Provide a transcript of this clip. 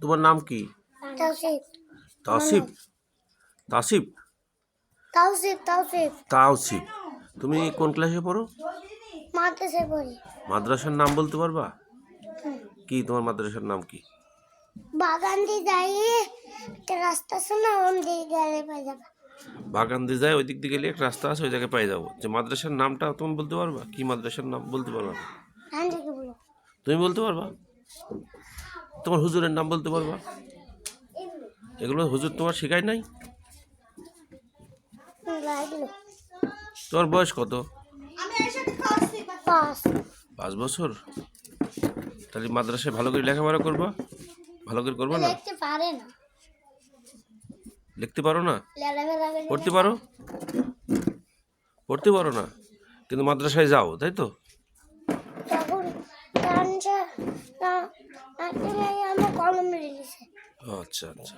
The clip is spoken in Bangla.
তোমার নাম কি? তাওসিফ। তাসিফ তাওসিফ? তাওসিফ তাওসিফ। তুমি কোন ক্লাসে পড়ো? মাদ্রাসে পড়ি। মাদ্রাসার নাম বলতে পারবা? কি তোমার মাদ্রাসার নাম কি? বাগান দিয়ে যাই একটা রাস্তা শোনা ওন দিয়ে গেলে পাই যাবে। বাগান দিয়ে যায় ওই দিক দিয়ে গেলে একটা রাস্তা আছে ওই জায়গায় পাই যাব। যে মাদ্রাসার নামটা তুমি বলতে পারবা? কি মাদ্রাসার নাম বলতে পারবা? হ্যাঁ তুমি বলতে পারবা? তোমার হুজুরের নাম বলতে পারবা? এগুলো হুজুর তোমার শেখায় নাই? তোমার বয়স কত? পাঁচ। বছর? তাহলে মাদ্রাসায় ভালো করে লেখাপড়া করবা? ভালো করে করবা না? লিখতে পারো না। পড়তে পারো? পড়তে পারো না? কিন্তু মাদ্রাসায় যাও তাই তো? আচ্ছা আচ্ছা।